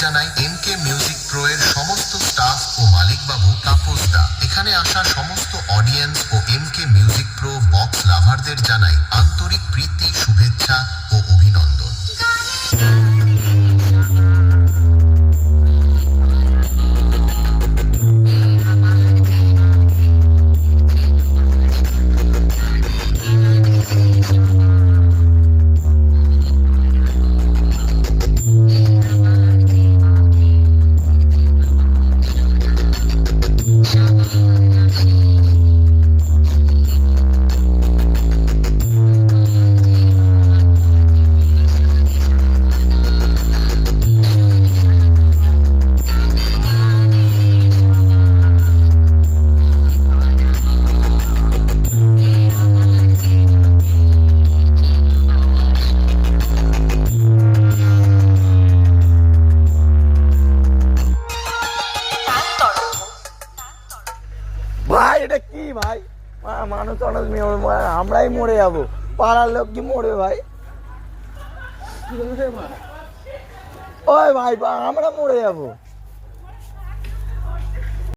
জানায় M K music pro এর সমস্ত স্টাফ ও মালিকবাবু তাপস দা এখানে আসা সমস্ত অডিয়েন্স ও M K music pro box লাভারদের জানায় আন্তরিক প্রীতি 음, 음. ভাই এটা কি ভাই? মানুষ মেয়ে- আমরাই মরে যাব। পাড়ার লোক কি মরে ভাই? ওই ভাই আমরা মরে যাব।